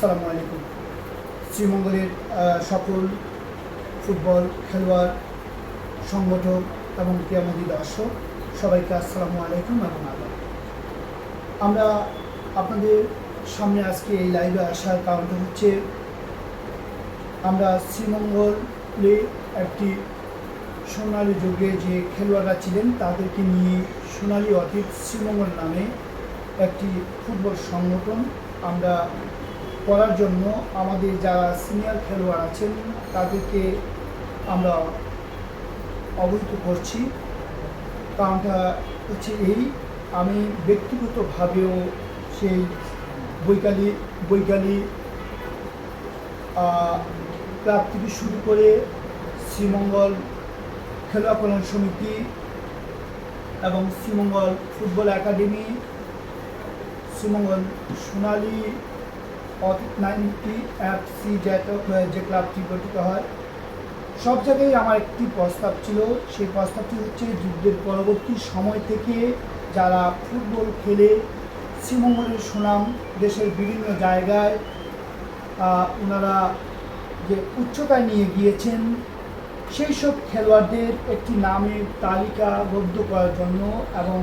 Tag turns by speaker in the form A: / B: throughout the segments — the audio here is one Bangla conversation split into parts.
A: আসসালামু আলাইকুম। শ্রীমঙ্গলের সকল ফুটবল খেলোয়াড়, সংগঠক এবং ক্রিয়ামন্ত্রী দর্শক সবাইকে আসসালামু আলাইকুম এবং আদাব আমরা আপনাদের সামনে আজকে এই লাইভে আসার কারণটা হচ্ছে, আমরা শ্রীমঙ্গলে একটি সোনালী যুগে যে খেলোয়াড়রা ছিলেন, তাদেরকে নিয়ে সোনালী অতীত শ্রীমঙ্গল নামে একটি ফুটবল সংগঠন আমরা করার জন্য আমাদের যারা সিনিয়র খেলোয়াড় আছেন, তাদেরকে আমরা অবহিত করছি। কারণটা হচ্ছে এই, আমি ব্যক্তিগতভাবেও সেই বৈকালী বৈকালী ক্লাব থেকে শুরু করে শ্রীমঙ্গল খেলোয়াড় কল্যাণ সমিতি এবং Sreemangal football academy, Sreemangal Sonali ninety F C যে ক্লাবটি গঠিত হয়। সব জায়গায় আমার একটি প্রস্তাব ছিল। সেই প্রস্তাবটি হচ্ছে যুদ্ধের পরবর্তী সময় থেকে যারা ফুটবল খেলে শ্রীমঙ্গলের সুনাম দেশের বিভিন্ন জায়গায় ওনারা যে উচ্চতায় নিয়ে গিয়েছেন, সেই সব খেলোয়াড়দের একটি নামের তালিকাবদ্ধ করার জন্য এবং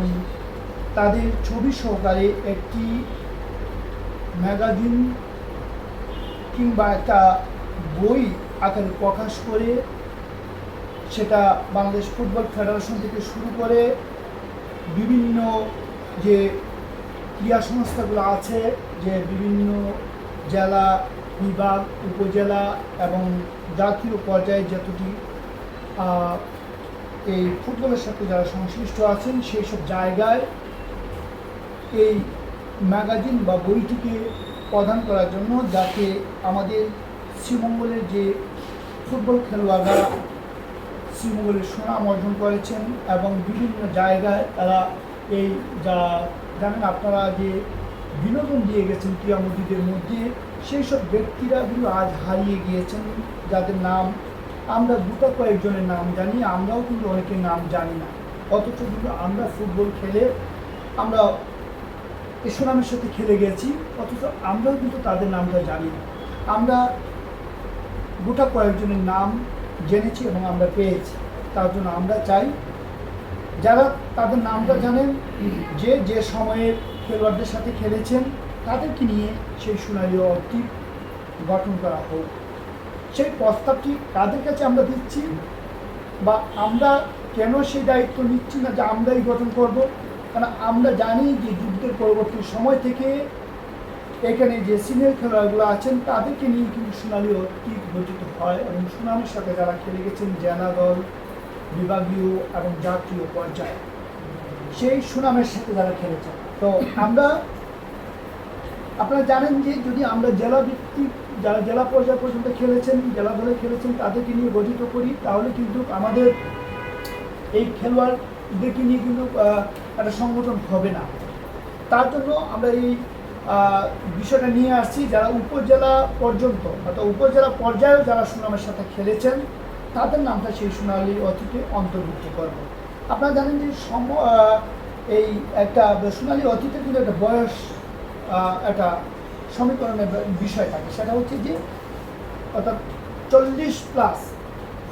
A: তাদের ছবি সহকারে একটি ম্যাগাজিন কিংবা একটা বই আকারে প্রকাশ করে, সেটা বাংলাদেশ ফুটবল ফেডারেশন থেকে শুরু করে বিভিন্ন যে ক্রীড়া সংস্থাগুলো আছে, যে বিভিন্ন জেলা, বিভাগ, উপজেলা এবং জাতীয় পর্যায়ে যতটি এই ফুটবলের সাথে যারা সংশ্লিষ্ট আছেন, সেই সব জায়গায় এই ম্যাগাজিন বা বইটিকে প্রদান করার জন্য যাতে আমাদের শ্রীমঙ্গলের যে ফুটবল খেলোয়াড়রা শ্রীমঙ্গলের সুনাম অর্জন করেছেন এবং বিভিন্ন জায়গায় তারা এই যা জানেন আপনারা যে বিনোদন দিয়ে গেছেন ক্রীড়ামন্ত্রীদের মধ্যে, সেই সব ব্যক্তিরা কিন্তু আজ হারিয়ে গিয়েছেন, যাদের নাম আমরা দুটো কয়েকজনের নাম জানি, আমরাও কিন্তু অনেকের নাম জানি না। অথচ কিন্তু আমরা ফুটবল খেলে আমরা এই সুনামের সাথে খেলে গেছি, অথচ আমরাও কিন্তু তাদের নামটা জানি না। আমরা গোটা কয়েকজনের নাম জেনেছি এবং আমরা পেয়েছি। তার জন্য আমরা চাই, যারা তাদের নামটা জানেন, যে যে সময়ের খেলোয়াড়দের সাথে খেলেছেন, তাদেরকে নিয়ে সেই সোনালী অর্থী গঠন করা হোক। সেই প্রস্তাবটি কাদের কাছে আমরা দিচ্ছি বা আমরা কেন সেই দায়িত্ব নিচ্ছি না যে আমরাই গঠন করব? কারণ আমরা জানি যে যুদ্ধের পরবর্তী সময় থেকে এখানে যে সিনিয়র খেলোয়াড়গুলো আছেন, তাদেরকে নিয়ে কিন্তু সোনালী অতীত গঠিত হয় এবং সুনামের সাথে যারা খেলে গেছেন জেলা দল বিভাগীয় এবং জাতীয় পর্যায়ে, সেই সুনামের সাথে যারা খেলেছেন। তো আমরা, আপনারা জানেন যে যদি আমরা জেলা ভিত্তিক, যারা জেলা পর্যায় পর্যন্ত খেলেছেন, জেলা দলে খেলেছেন, তাদেরকে নিয়ে গঠিত করি, তাহলে কিন্তু আমাদের এই খেলোয়াড়দেরকে নিয়ে কিন্তু একটা সংগঠন হবে না। তার জন্য আমরা এই বিষয়টা নিয়ে আসছি যারা উপজেলা পর্যন্ত অর্থাৎ উপজেলা পর্যায়েও যারা সুনামের সাথে খেলেছেন, তাদের নামটা সেই সোনালী অতিথি অন্তর্ভুক্ত করব। আপনারা জানেন যে সম এই একটা সোনালী অতীতের কিন্তু একটা বয়স একটা সমীকরণের বিষয় থাকে। সেটা হচ্ছে যে অর্থাৎ চল্লিশ প্লাস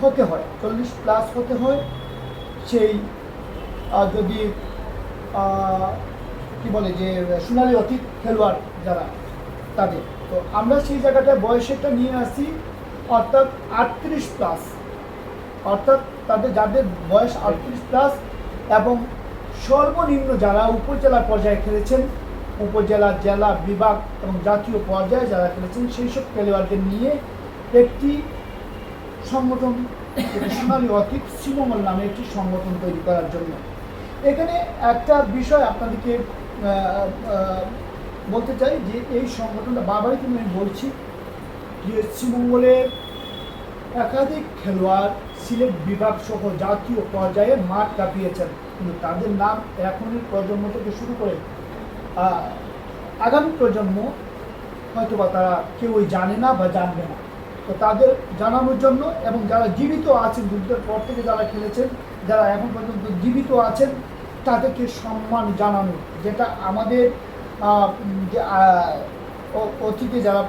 A: হতে হয়, চল্লিশ প্লাস হতে হয়। সেই যদি কি বলে যে, সোনালি অতীত খেলোয়াড় যারা, তাদের। তো আমরা সেই জায়গাটায় বয়সেরটা নিয়ে আসি, অর্থাৎ আটত্রিশ প্লাস অর্থাৎ তাদের, যাদের বয়স আটত্রিশ প্লাস এবং সর্বনিম্ন যারা উপজেলা পর্যায়ে খেলেছেন, উপজেলা, জেলা, বিভাগ এবং জাতীয় পর্যায়ে যারা খেলেছেন, সেই সব খেলোয়াড়দের নিয়ে একটি সংগঠন সোনালী অতীত শ্রীমঙ্গল নামে একটি সংগঠন তৈরি করার জন্য। এখানে একটা বিষয় আপনাদেরকে বলতে চাই যে এই সংগঠনটা বারবারই কিন্তু আমি বলছি যে শ্রীমঙ্গলের একাধিক খেলোয়াড় সিলেট বিভাগ সহ জাতীয় পর্যায়ে মাঠ কাঁপিয়েছেন। কিন্তু তাদের নাম এখনই প্রজন্ম থেকে শুরু করে আগামী প্রজন্ম হয়তো বা তারা কেউই জানে না বা জানবে না। তো তাদের জানানোর জন্য এবং যারা জীবিত আছেন যুদ্ধের পর থেকে যারা খেলেছেন যারা এখন পর্যন্ত জীবিত আছেন, তাদেরকে সম্মান জানানো, যেটা আমাদের যে অতীতে যারা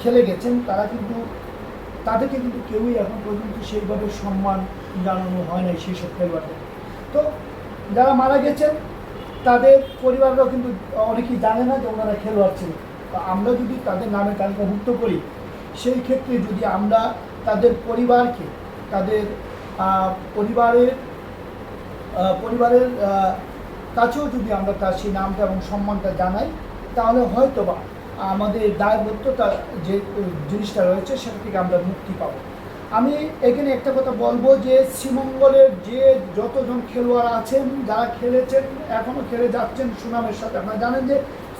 A: খেলে গেছেন, তারা কিন্তু, তাদেরকে কিন্তু কেউই এখন পর্যন্ত সেইভাবে সম্মান জানানো হয় নাই সেই সব খেলোয়াড়দের তো, যারা মারা গেছেন, তাদের পরিবাররাও কিন্তু অনেকেই জানে না যে ওনারা খেলোয়াড় ছিলেন। তো আমরা যদি তাদের নামে তালিকাভুক্ত করি, সেই ক্ষেত্রে যদি আমরা তাদের পরিবারকে, তাদের পরিবারের পরিবারের কাছেও যদি আমরা তার সেই নামটা এবং সম্মানটা জানাই, তাহলে হয়তো বা আমাদের দায়বদ্ধতা যে জিনিসটা রয়েছে সেটা থেকে আমরা মুক্তি পাবো। আমি এখানে একটা কথা বলব যে শ্রীমঙ্গলের যে যতজন খেলোয়াড় আছেন, যারা খেলেছেন এখনও খেলে যাচ্ছেন সুনামের সাথে, আপনারা জানেন যে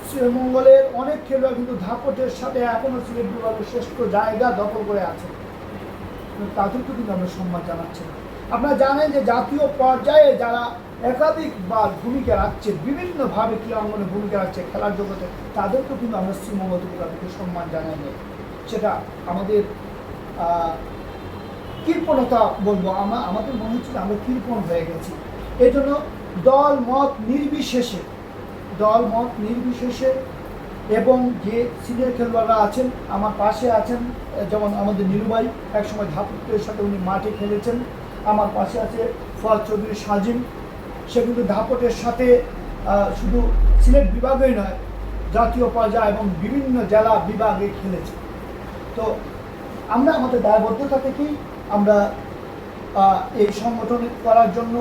A: শ্রীমঙ্গলের অনেক খেলোয়াড় কিন্তু ধাপটের সাথে এখনও সিলেট বিভাগের শ্রেষ্ঠ জায়গা দখল করে আছে তাদেরকে কিন্তু আমরা সম্মান জানাচ্ছি। আপনারা জানেন যে জাতীয় পর্যায়ে যারা একাধিকবার ভূমিকা রাখছে, বিভিন্নভাবে ক্রীড়াঙ্গনে ভূমিকা রাখছে খেলার জগতে, তাদেরকেও কিন্তু আমরা শ্রীমঙ্গল তাদেরকে সম্মান জানাই নেই। সেটা আমাদের কৃপণতা বলব। আমরা আমাদের মনে হচ্ছে আমরা কৃপণ হয়ে গেছি। এই জন্য দল মত নির্বিশেষে, দল মত নির্বিশেষে এবং যে সিনিয়র খেলোয়াড়রা আছেন, আমার পাশে আছেন, যেমন আমাদের নীলুবাই একসময় ধাপুত্রের সাথে উনি মাঠে খেলেছেন। আমার পাশে আছে ফরাজ চৌধুরী সাজিম। সে কিন্তু ধাপটের সাথে শুধু সিলেট বিভাগেই নয়, জাতীয় পর্যায়ে এবং বিভিন্ন জেলা বিভাগে খেলেছে। তো আমরা আমাদের দায়বদ্ধতা থেকেই আমরা এই সংগঠন করার জন্য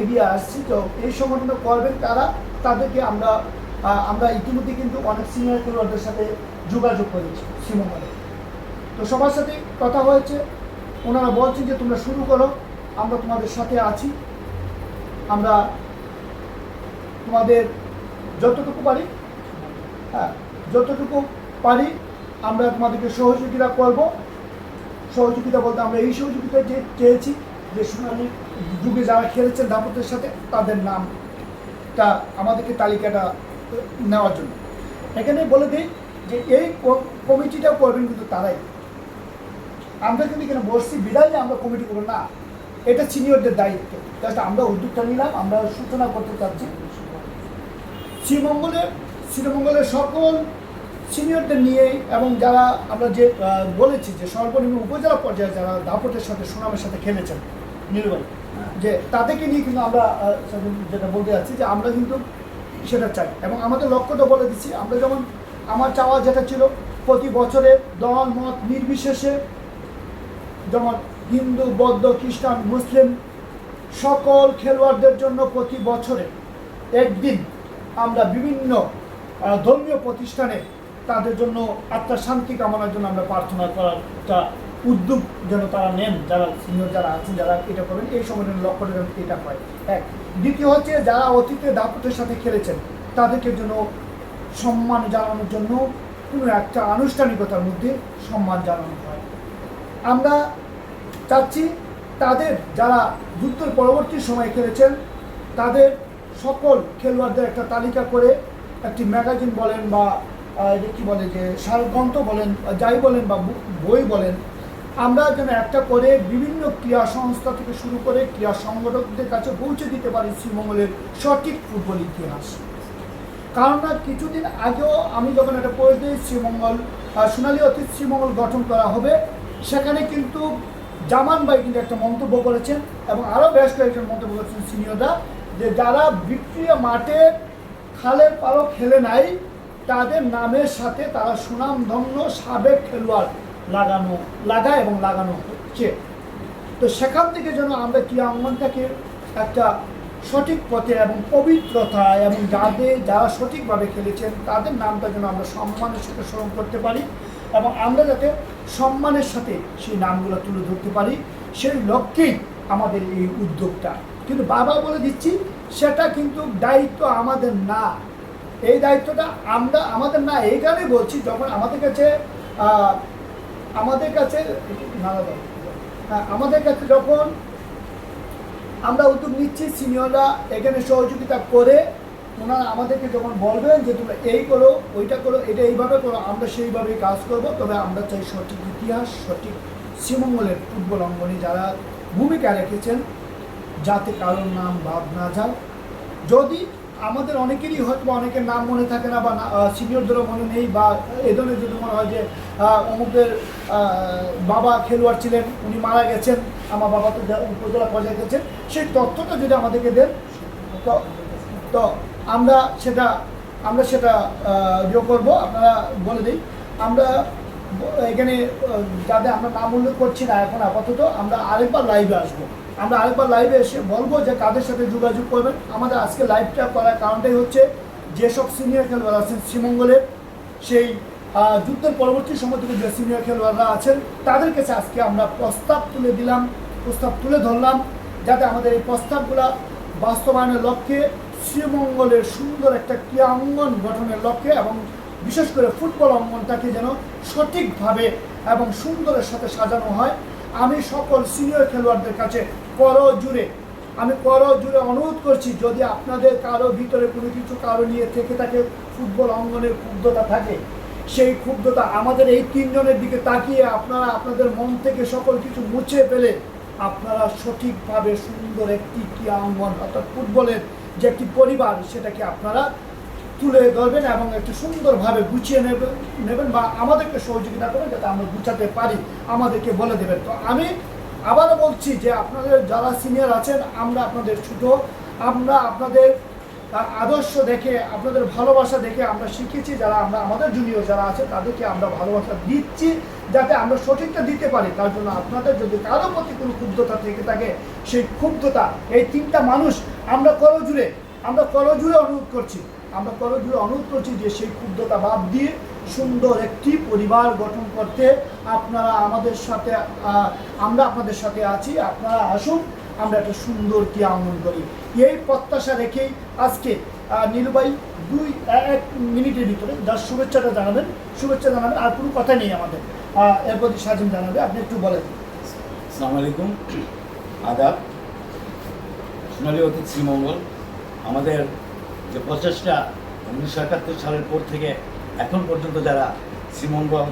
A: এগিয়ে আসছি। তো এই সংগঠন করবেন তারা তাদেরকে আমরা আমরা ইতিমধ্যে কিন্তু অনেক সিনিয়র খেলোয়াড়দের সাথে যোগাযোগ করেছি শ্রীমঙ্গলে তো সবার সাথে কথা হয়েছে। ওনারা বলছেন যে, তোমরা শুরু করো, আমরা তোমাদের সাথে আছি। আমরা তোমাদের যতটুকু পারি হ্যাঁ যতটুকু পারি, আমরা তোমাদেরকে সহযোগিতা করব। সহযোগিতা বলতে আমরা এই সহযোগিতা যে চেয়েছি যে সোনালী যুগে যারা খেলেছেন দাপতের সাথে, তাদের নামটা আমাদেরকে তালিকাটা নেওয়ার জন্য। এখানে বলে দিই যে এই কমিটিটা করবেন কিন্তু তারাই। আমরা কিন্তু এখানে বসছি বিদায় আমরা কমিটি করব না। এটা সিনিয়রদের দায়িত্ব। জাস্ট আমরা উদ্যোগটা নিলাম, আমরা সূচনা করতে চাচ্ছি। শ্রীমঙ্গলের শ্রীমঙ্গলের সকল সিনিয়রদের নিয়ে এবং যারা আমরা যে বলেছি যে সর্বনিম্ন উপজেলা পর্যায়ে যারা দাপটের সাথে, সুনামের সাথে খেলেছেন নির্বাহী, যে তাদেরকে নিয়ে কিন্তু আমরা যেটা বলতে যাচ্ছি যে আমরা কিন্তু সেটা চাই। এবং আমাদের লক্ষ্যটা বলে দিচ্ছি, আমরা যেমন আমার চাওয়া যেটা ছিল, প্রতি বছরে দল, মত নির্বিশেষে যেমন হিন্দু, বৌদ্ধ, খ্রিস্টান, মুসলিম সকল খেলোয়াড়দের জন্য প্রতি বছরে একদিন আমরা বিভিন্ন ধর্মীয় প্রতিষ্ঠানে তাদের জন্য আত্মার শান্তি কামনার জন্য আমরা প্রার্থনা করার উদ্যোগ যেন তারা নেন, যারা সিনিয়র যারা আছেন যারা এটা করবেন এই সময়ের লক্ষ্যটা যেন এটা হয়। এক। দ্বিতীয় হচ্ছে যারা অতীতে দাপটের সাথে খেলেছেন, তাদেরকে জন্য সম্মান জানানোর জন্য কোনো একটা আনুষ্ঠানিকতার মধ্যে সম্মান জানানো হয়। আমরা চাচ্ছি তাদের যারা যুদ্ধের পরবর্তী সময়ে খেলেছেন, তাদের সকল খেলোয়াড়দের একটা তালিকা করে একটি ম্যাগাজিন বলেন বা কী বলে যে সারগ্রন্থ বলেন, যাই বলেন বা, বই বলেন আমরা যেন একটা করে বিভিন্ন ক্রীড়া সংস্থা থেকে শুরু করে ক্রীড়া সংগঠকদের কাছে পৌঁছে দিতে পারি শ্রীমঙ্গলের সঠিক ফুটবল ইতিহাস। কারণ না, কিছুদিন আগেও আমি যখন একটা পড়ে দিই শ্রীমঙ্গল সোনালী অতীত শ্রীমঙ্গল গঠন করা হবে, সেখানে কিন্তু জামান ভাই কিন্তু একটা মন্তব্য করেছেন এবং আরও বেশ কয়েকজন মন্তব্য করেছেন সিনিয়ররা, যে যারা বিক্রিয়া মাঠে খালের পালক খেলে নাই, তাদের নামের সাথে তারা সুনামধন্য সাবেক খেলোয়াড় লাগানো লাগায় এবং লাগানো হচ্ছে। তো সেখান থেকে যেন আমরা অঙ্গনটাকে একটা সঠিক পথে এবং পবিত্রতা এবং যাদের যারা সঠিকভাবে খেলেছেন, তাদের নামটা যেন আমরা সম্মানের সাথে স্মরণ করতে পারি এবং আমরা যাতে সম্মানের সাথে সেই নামগুলো তুলে ধরতে পারি, সেই লক্ষ্যেই আমাদের এই উদ্যোগটা। কিন্তু বাবা বলে দিচ্ছি, সেটা কিন্তু দায়িত্ব আমাদের না। এই দায়িত্বটা আমরা, আমাদের না। এই কারণে বলছি, যখন আমাদের কাছে আমাদের কাছে হ্যাঁ, আমাদের কাছে যখন আমরা উদ্যোগ নিচ্ছি সিনিয়ররা এখানে সহযোগিতা করে ওনারা আমাদেরকে যখন বলবেন যে তোমরা এই করো ওইটা করো এটা এইভাবে করো আমরা সেইভাবেই কাজ করব। তবে আমরা চাই সঠিক ইতিহাস সঠিক শ্রীমঙ্গলের ফুটবল অঙ্গনে যারা ভূমিকা রেখেছেন যাতে কারোর নাম বাদ না যায়। যদি আমাদের অনেকেরই হয়তো অনেকের নাম মনে থাকে না বা সিনিয়রদেরও মনে নেই বা এ ধরনের যদি মনে হয় যে অমুকের বাবা খেলোয়াড় ছিলেন, উনি মারা গেছেন, আমার বাবা তো উপজেলা পর্যায়ে গেছেন, সেই তথ্যটা যদি আমাদেরকে দেন, তো তো আমরা সেটা আমরা সেটা ইয়ে করব, আপনারা বলে দিই। আমরা এখানে যাদের আমরা নাম উল্লেখ করছি না এখন আপাতত, আমরা আরেকবার লাইভে আসব। আমরা আরেকবার লাইভে এসে বলব যে কাদের সাথে যোগাযোগ করবেন। আমাদের আজকে লাইভটা করার কারণটাই হচ্ছে যেসব সিনিয়র খেলোয়াড় আছেন শ্রীমঙ্গলের, সেই যুদ্ধের পরবর্তী সময় থেকে যে সিনিয়র খেলোয়াড়রা আছেন তাদের কাছে আজকে আমরা প্রস্তাব তুলে দিলাম, প্রস্তাব তুলে ধরলাম, যাতে আমাদের এই প্রস্তাবগুলা বাস্তবায়নের লক্ষ্যে, শ্রীমঙ্গলের সুন্দর একটা ক্রীড়া অঙ্গন গঠনের লক্ষ্যে এবং বিশেষ করে ফুটবল অঙ্গনটাকে যেন সঠিকভাবে এবং সুন্দরের সাথে সাজানো হয়। আমি সকল সিনিয়র খেলোয়াড়দের কাছে কর জুড়ে। আমি কর জুড়ে অনুরোধ করছি, যদি আপনাদের কারও ভিতরে কোনো কিছু কারও নিয়ে থেকে থাকে, ফুটবল অঙ্গনের ক্ষুব্ধতা থাকে, সেই ক্ষুব্ধতা আমাদের এই তিনজনের দিকে তাকিয়ে আপনারা আপনাদের মন থেকে সকল কিছু মুছে ফেলে আপনারা সঠিকভাবে সুন্দর একটি ক্রীড়া অঙ্গন অর্থাৎ ফুটবলের যে একটি পরিবার, সেটাকে আপনারা তুলে ধরবেন এবং একটু সুন্দরভাবে গুছিয়ে নেবেন নেবেন বা আমাদেরকে সহযোগিতা করবেন যাতে আমরা গুছাতে পারি, আমাদেরকে বলে দেবেন। তো আমি আবারও বলছি যে আপনাদের যারা সিনিয়র আছেন, আমরা আপনাদের ছোট, আমরা আপনাদের আদর্শ দেখে, আপনাদের ভালোবাসা দেখে আমরা শিখেছি, যারা আমরা, আমাদের জুনিয়র যারা আছে, তাদেরকে আমরা ভালোবাসা দিচ্ছি, যাতে আমরা সঠিকটা দিতে পারি। তার জন্য আপনাদের যদি কারও প্রতি কোনো ক্ষুব্ধতা থেকে থাকে, সেই ক্ষুব্ধতা, এই তিনটা মানুষ, আমরা করজুড়ে আমরা করজুড়ে অনুরোধ করছি, আমরা করজুড়ে অনুরোধ করছি যে সেই ক্ষুব্ধতা বাদ দিয়ে সুন্দর একটি পরিবার গঠন করতে আপনারা আমাদের সাথে আমরা আপনাদের সাথে আছি। আপনারা আসুন, আমরা একটা সুন্দর কি আনন্দ করি। এই প্রত্যাশা রেখেই আজকে নীলুবাই দুই, এক মিনিটের ভিতরে যার শুভেচ্ছাটা জানাবেন, শুভেচ্ছা জানাবেন, আর কোনো কথা নেই আমাদের। এর প্রতি সাজিম জানাবে, আপনি একটু বলেন।
B: আসসালামু আলাইকুম। আদাব, সোনালী অতীত শ্রীমঙ্গল। আমাদের যে প্রচেষ্টা উনিশশো একাত্তর সালের পর থেকে এখন পর্যন্ত যারা শ্রীমঙ্গল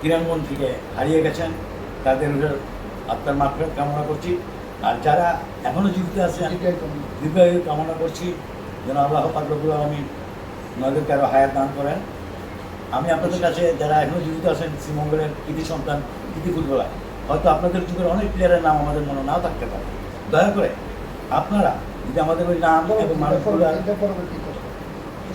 B: ক্রীড়াঙ্গন হারিয়ে গেছেন, তাদের আত্মার মাফেরত কামনা করছি। আর যারা এখনও জীবিত আছেন, দীর্ঘায়ু কামনা করছি। যেন আল্লাহ পাকরবুল আমি ওনাদেরকে আরও হায়াত দান করেন। আমি আপনাদের কাছে, যারা এখনও জীবিত আছেন, শ্রীমঙ্গলের কৃতি সন্তান কৃতি ফুটবলার, হয়তো আপনাদের যুগের অনেক প্লেয়ারের নাম আমাদের মনে নাও থাকতে পারে। দয়া করে আপনারা যদি আমাদের ওই নাম এবং মানুষগুলার
A: পরবর্তী কথা শুভেচ্ছা জানাই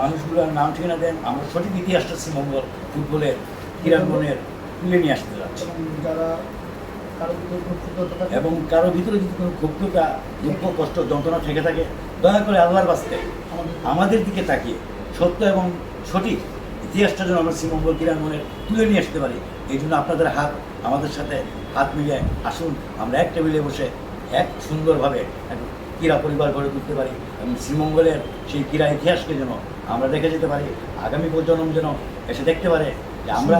B: মানুষগুলোর নাম ঠিকানা দেন আমরা সঠিক ইতিহাসটা শ্রীমঙ্গল ফুটবলের ক্রীড়াঙ্গনের তুলে নিয়ে আসতে যাচ্ছি।
A: এবং কারও ভিতরে
B: যদি কোনো ক্ষুব্ধতা দুঃখ কষ্ট যন্ত্রণা থেকে থাকে দয়া করে আল্লাহর বাস্তে
A: আমাদের
B: দিকে তাকিয়ে সত্য এবং সঠিক ইতিহাসটা যেন আমরা শ্রীমঙ্গল ক্রীড়াঙ্গনে তুলে নিয়ে আসতে পারি এই জন্য আপনাদের হাত আমাদের সাথে হাত মিলিয়ে আসুন। আমরা এক টেবিলে বসে এক সুন্দরভাবে ক্রীড়া পরিবার গড়ে তুলতে পারি এবং শ্রীমঙ্গলের সেই ক্রীড়া ইতিহাসকে যেন আমরা দেখে যেতে পারি আগামী প্রজন্ম যেন এসে দেখতে পারে যে আমরা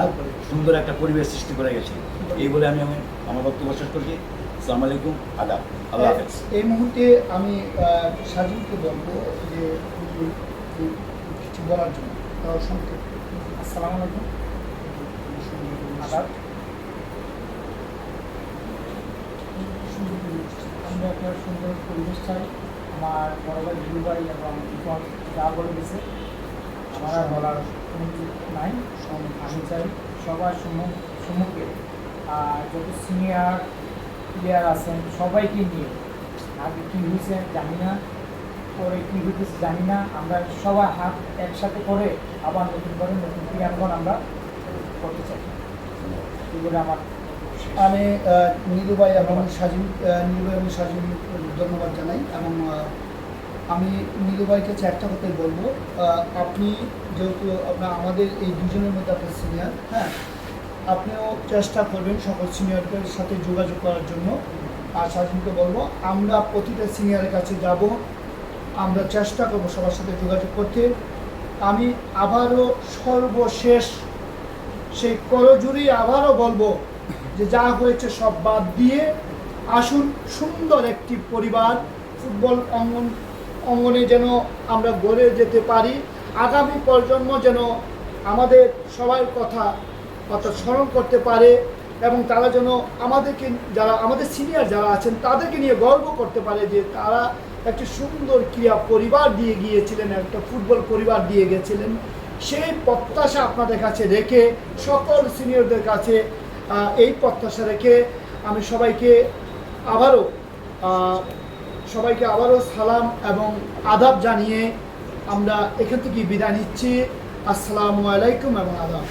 A: সুন্দর
B: একটা পরিবেশ সৃষ্টি করে গেছি। এই বলে আমি আমি আমার বক্তব্য শেষ করছি। আসসালামু আলাইকুম আদাব। আল্লাহ হাফেজ।
A: এই মুহূর্তে আমি আহ, সাজিদকে বলব যে কিছু বলার জন্য। সংক্ষেপ
C: আসসালামু আলাইকুম। আদাব। আমরা একটা সুন্দর পরিবেশ চাই। আমার বড় ভাই দিদু ভাই এবং যা বলে গেছে, আমার বলার কোনো নাই। আমি চাই সবার সম্মুখ- সম্মুখে, আর যত সিনিয়র প্লেয়ার আছেন, সবাইকে নিয়ে, আগে কী হয়েছে জানি না, পরে কী হইতেছে জানি না, আমরা সবাই হাত একসাথে করে আবার নতুন করে নতুন ক্রিয়াঙ্গন আমরা করতে চাই। এগুলো আমার
A: আমি আহ, নীলুবাই এবং সাজিম আহ, নীলুবাই এবং সাজিম ধন্যবাদ জানাই এবং আমি নীলুবাইর কাছে একটা কথাই বলব আপনি যেহেতু আপনার আমাদের এই দুজনের মধ্যে আপনার সিনিয়র হ্যাঁ? আপনিও চেষ্টা করবেন সকল সিনিয়রদের সাথে যোগাযোগ করার জন্য। আর সাজিমকে বলব আমরা প্রতিটা সিনিয়রের কাছে যাব আমরা চেষ্টা করব সবার সাথে যোগাযোগ করতে। আমি আবারও সর্বশেষ সেই করজুরি আবারও বলব যে যা হয়েছে সব বাদ দিয়ে আসুন সুন্দর একটি পরিবার, ফুটবল অঙ্গন, অঙ্গনে যেন আমরা গড়ে যেতে পারি। আগামী প্রজন্ম যেন আমাদের সবার কথা অর্থাৎ স্মরণ করতে পারে এবং তারা যেন আমাদেরকে, যারা আমাদের সিনিয়র যারা আছেন, তাদেরকে নিয়ে গর্ব করতে পারে যে তারা একটি সুন্দর ক্রীড়া পরিবার দিয়ে গিয়েছিলেন, একটা ফুটবল পরিবার দিয়ে গেছিলেন। সেই প্রত্যাশা আপনাদের কাছে রেখে সকল সিনিয়রদের কাছে এই প্রত্যাশা রেখে আমি সবাইকে আবারও সবাইকে আবারও সালাম এবং আদাব জানিয়ে আমরা এখান থেকে বিদায় নিচ্ছি। আসসালামু আলাইকুম এবং আদাব।